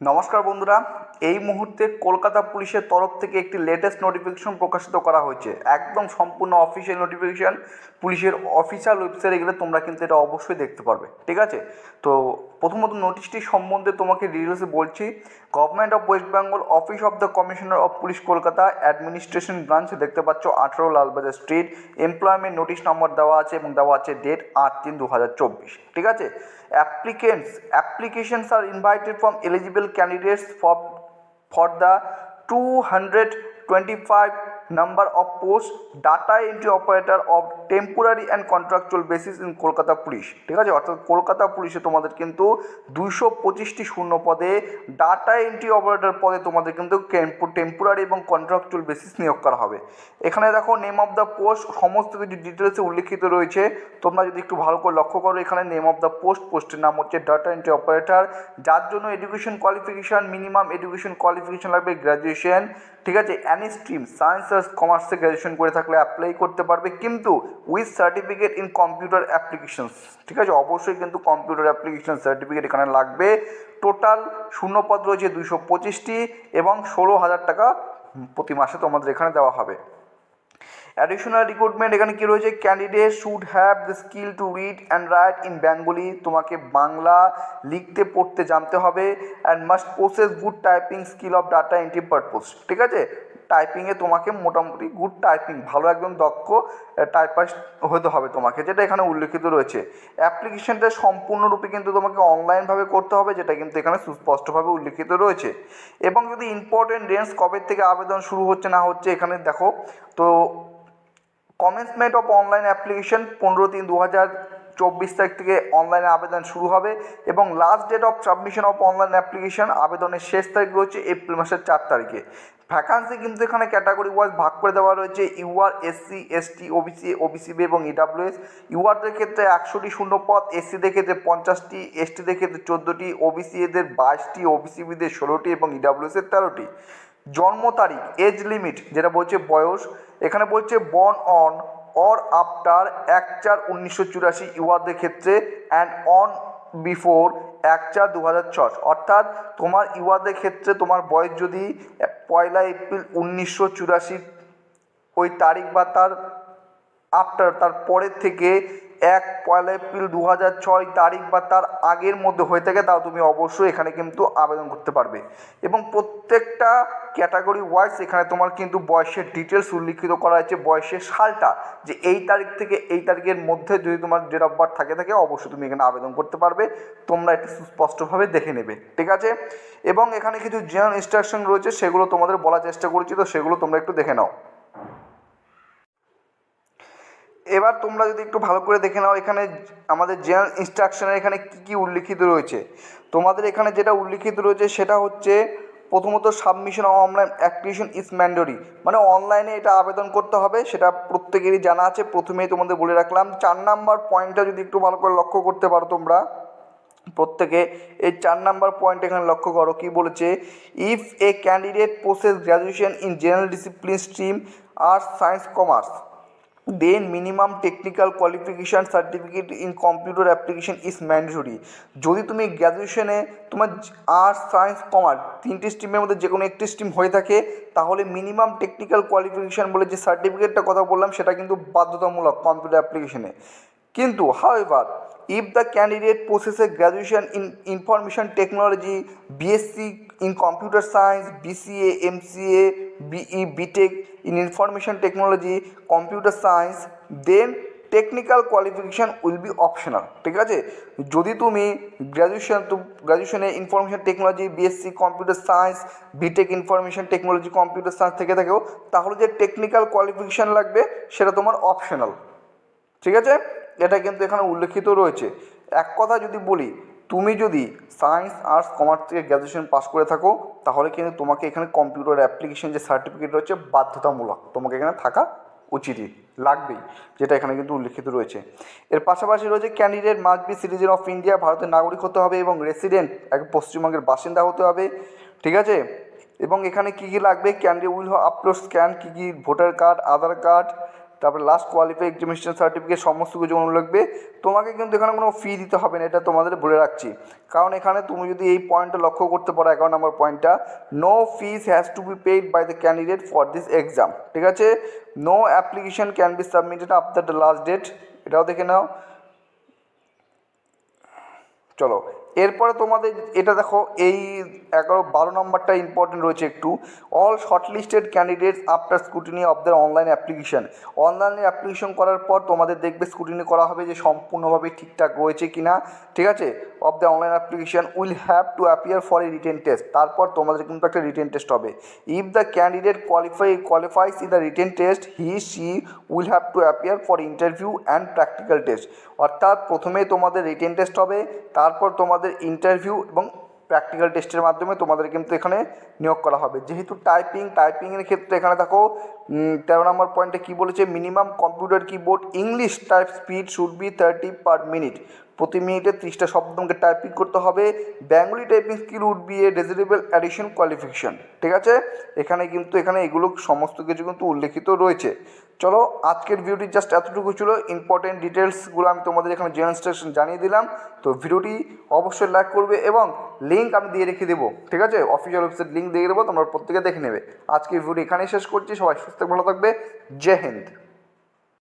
নমস্কার বন্ধুরা, এই মুহূর্তে কলকাতা পুলিশের তরফ থেকে একটি লেটেস্ট নোটিফিকেশন প্রকাশিত করা হয়েছে। একদম সম্পূর্ণ অফিসিয়াল নোটিফিকেশন পুলিশের অফিসিয়াল ওয়েবসাইটে গেলে তোমরা কিন্তু এটা অবশ্যই দেখতে পারবে, ঠিক আছে? তো প্রথমত নোটিশটি সম্বন্ধে তোমাকে ডিটেলসে বলছি। Government of West Bengal office of the commissioner of police Kolkata administration branch দেখতে পাচ্ছ আঠেরো লালবাজার স্ট্রিট এমপ্লয়মেন্ট নোটিশ নম্বর দেওয়া আছে এবং দেওয়া আছে ডেট আট তিন দু হাজার চব্বিশ, ঠিক আছে? Applicants applications are invited from eligible candidates for for the 225 number of posts, data entry operator of temporary and contractual basis in Kolkata police ঠিক আছে? অর্থাৎ কলকাতা পুলিশে তোমাদের কিন্তু দুইশো পঁচিশটি শূন্য পদে ডাটা এন্ট্রি অপারেটর পদে তোমাদের কিন্তু টেম্পোরারি এবং কন্ট্রাকচুয়াল বেসিস নিয়োগ করা হবে। এখানে দেখো নেম অফ দ্য পোস্ট সমস্ত কিছু ডিটেলসে উল্লেখিত রয়েছে। তোমরা যদি একটু ভালো করে লক্ষ্য করো, এখানে নেম অফ দ্য পোস্ট পোস্টের নাম হচ্ছে ডাটা এন্ট্রি অপারেটর যার জন্য education qualification minimum education qualification লাগবে গ্র্যাজুয়েশন ঠিক আছে? অ্যানি স্ট্রিম সায়েন্স আর কমার্সে গ্র্যাজুয়েশন করে থাকলে অ্যাপ্লাই করতে পারবে কিন্তু with certificate in computer applications ঠিক আছে? অবশ্যই কিন্তু কম্পিউটার অ্যাপ্লিকেশন সার্টিফিকেট এখানে লাগবে। টোটাল শূন্যপদ রয়েছে দুশো পঁচিশটি এবং ষোলো হাজার টাকা প্রতি মাসে তোমাদের এখানে দেওয়া হবে। অ্যাডিশনাল রিক্রুটমেন্ট এখানে কী রয়েছে? Candidate should have the skill to read and write in Bengali তোমাকে বাংলা লিখতে, পড়তে জানতে হবে। And must process good typing skill of data entry purpose ঠিক আছে? টাইপিংয়ে তোমাকে মোটামুটি গুড টাইপিং ভালো একদম দক্ষ টাইপাইস্ট হতে হবে তোমাকে, যেটা এখানে উল্লেখিত রয়েছে। অ্যাপ্লিকেশনটা সম্পূর্ণরূপে কিন্তু তোমাকে অনলাইনভাবে করতে হবে, যেটা কিন্তু এখানে সুস্পষ্টভাবে উল্লেখিত রয়েছে। এবং যদি ইম্পর্টেন্ট রেঞ্জ কবে থেকে আবেদন শুরু হচ্ছে না হচ্ছে এখানে দেখো, তো কমেন্সমেন্ট অফ অনলাইন অ্যাপ্লিকেশন পনেরো তিন দু হাজার চব্বিশ তারিখ থেকে অনলাইনে আবেদন শুরু হবে এবং last date of submission of online application আবেদনের শেষ তারিখ রয়েছে এপ্রিল মাসের চার তারিখে। ভ্যাকান্সি কিন্তু এখানে ক্যাটাগরি ওয়াইজ ভাগ করে দেওয়া রয়েছে UR SC ST OBC OBCB এবং ইডাব্লিউএস ইউআরদের ক্ষেত্রে একশোটি শূন্য শূন্যপদ এসসিদের ক্ষেত্রে পঞ্চাশটি এসটিদের ক্ষেত্রে চোদ্দোটি ওবিসি এদের বাইশটি ওবিসিবিদের ষোলোটি এবং ইডাব্লিউএসের তেরোটি। জন্ম তারিখ এজ লিমিট যেটা বলছে বয়স, এখানে বলছে বর্ন অন অর আফটার এক চার উনিশশো চুরাশি ইউআরদের ক্ষেত্রে অ্যান্ড অন বিফোর এক চার দু হাজার ছ অর্থাৎ তোমার ইউআরদের ক্ষেত্রে তোমার বয়স যদি পয়লা এপ্রিল উনিশশো চুরাশি ওই তারিখ বা তার আফটার তার পরের থেকে এক পয়লা এপ্রিল দু হাজার ছয় তারিখ বা তার আগের মধ্যে হয়ে থাকে, তাও তুমি অবশ্যই এখানে কিন্তু আবেদন করতে পারবে। এবং প্রত্যেকটা ক্যাটাগরি ওয়াইজ এখানে তোমার কিন্তু বয়সের ডিটেলস উল্লিখিত করা হয়েছে বয়সের সালটা, যে এই তারিখ থেকে এই তারিখের মধ্যে যদি তোমার ডেট অফ বার্থ থাকে থাকে, অবশ্যই তুমি এখানে আবেদন করতে পারবে, তোমরা একটু সুস্পষ্টভাবে দেখে নেবে, ঠিক আছে? এবং এখানে কিছু জেনারেল ইনস্ট্রাকশন রয়েছে, সেগুলো তোমাদের বলার চেষ্টা করেছি, তো সেগুলো তোমরা একটু দেখে নাও। এবার তোমরা যদি একটু ভালো করে দেখে নাও, এখানে আমাদের জেনারেল ইনস্ট্রাকশনের এখানে কী কী উল্লিখিত রয়েছে? তোমাদের এখানে যেটা উল্লিখিত রয়েছে, সেটা হচ্ছে প্রথমত submission online application is mandatory মানে অনলাইনে এটা আবেদন করতে হবে, সেটা প্রত্যেকেরই জানা আছে। প্রথমেই তোমাদের বলে রাখলাম, চার নাম্বার পয়েন্টটা যদি একটু ভালো করে লক্ষ্য করতে পারো তোমরা, প্রত্যেকে এই চার নাম্বার পয়েন্ট এখানে লক্ষ্য করো, কি বলেছে? If a candidate process graduation in general discipline stream arts science commerce then minimum technical qualification certificate in computer application is mandatory যদি তুমি গ্র্যাজুয়েশনে তোমার আর্টস সায়েন্স কমার্স তিনটি স্ট্রিমের মধ্যে যে কোনো একটি স্ট্রিম হয়ে থাকে, তাহলে মিনিমাম টেকনিক্যাল কোয়ালিফিকেশান বলে যে সার্টিফিকেটটা কথা বললাম, সেটা কিন্তু বাধ্যতামূলক কম্পিউটার অ্যাপ্লিকেশানে কিন্তু however if the candidate possesses graduation in information technology bsc in computer science bca mca be btech in information technology, computer science, then technical qualification will be optional ঠিক আছে? যদি তুমি graduation গ্র্যাজুয়েশনে information technology BSc computer science BTech information technology computer science থেকে থাকেও তাহলে যে technical qualification লাগবে, সেটা তোমার অপশনাল ঠিক আছে? এটা কিন্তু এখানে উল্লেখিত রয়েছে। এক কথা যদি বলি, তুমি যদি সায়েন্স আর্টস কমার্স থেকে গ্র্যাজুয়েশন পাস করে থাকো, তাহলে কিন্তু তোমাকে এখানে কম্পিউটার অ্যাপ্লিকেশন যে সার্টিফিকেট রয়েছে, বাধ্যতামূলক তোমাকে এখানে থাকা উচিতই, লাগবেই, যেটা এখানে কিন্তু উল্লেখিত রয়েছে। এর পাশাপাশি রয়েছে candidate must be citizen of India ভারতের নাগরিক হতে হবে এবং রেসিডেন্ট এক পশ্চিমবঙ্গের বাসিন্দা হতে হবে, ঠিক আছে? এবং এখানে কী কী লাগবে? ক্যান্ডিডেট উইল আপলোড স্ক্যান কী কী ভোটার কার্ড আধার কার্ড তারপরে লাস্ট কোয়ালিফাই এক্সামিনেশন সার্টিফিকেট সমস্ত কিছু যেমন লাগবে তোমাকে কিন্তু এখানে কোনো ফি দিতে হবে না, এটা তোমাদের বলে রাখছি। কারণ এখানে তুমি যদি এই পয়েন্টটা লক্ষ্য করতে পারো এগারো নম্বর পয়েন্টটা no fees has to be paid by the candidate for this exam ঠিক আছে? No application can be submitted after the last date এটাও দেখে নাও। চলো এরপরে তোমাদের এটা দেখো, এই এগারো বারো নম্বরটা ইম্পর্টেন্ট রয়েছে একটু। All shortlisted candidates after scrutiny of the online application অনলাইনে অ্যাপ্লিকেশন করার পর তোমাদের দেখবে স্কুটিনি করা হবে যে সম্পূর্ণভাবে ঠিকঠাক রয়েছে কি না ঠিক আছে? Of the online application will have to appear for a written test তারপর তোমাদের কিন্তু একটা রিটেন টেস্ট হবে। If the candidate qualify qualifies in the written test he she will have to appear for interview and practical test অর্থাৎ প্রথমে তোমাদের written test হবে, তারপর তোমাদের ইন্টারভিউ এবং প্র্যাকটিক্যাল টেস্টের মাধ্যমে তোমাদের কিন্তু এখানে নিয়োগ করা হবে। যেহেতু টাইপিং টাইপিংয়ের ক্ষেত্রে এখানে দেখো তেরো নম্বর পয়েন্টে কী বলেছে? Minimum computer keyboard English type speed should be thirty per minute প্রতি মিনিটে ত্রিশটা শব্দ তোমাকে টাইপিং করতে হবে। Bengali typing skill would be a desirable addition qualification ঠিক আছে? এখানে কিন্তু, এখানে এগুলো সমস্ত কিছু কিন্তু উল্লেখিত রয়েছে। চলো, আজকের ভিডিওটি জাস্ট এতটুকু ছিল। ইম্পর্টেন্ট ডিটেলসগুলো আমি তোমাদের এখানে জেনারেল জানিয়ে দিলাম। তো ভিডিওটি অবশ্যই লাইক করবে এবং লিঙ্ক আমি দিয়ে রেখে দেবো, ঠিক আছে? অফিসিয়াল ওয়েবসাইট লিঙ্ক দিয়ে দেবো, তোমরা প্রত্যেকে দেখে নেবে। আজকের ভিডিও এখানেই শেষ করছি। সবাই সুস্থ, ভালো থাকবে। জয় হিন্দ।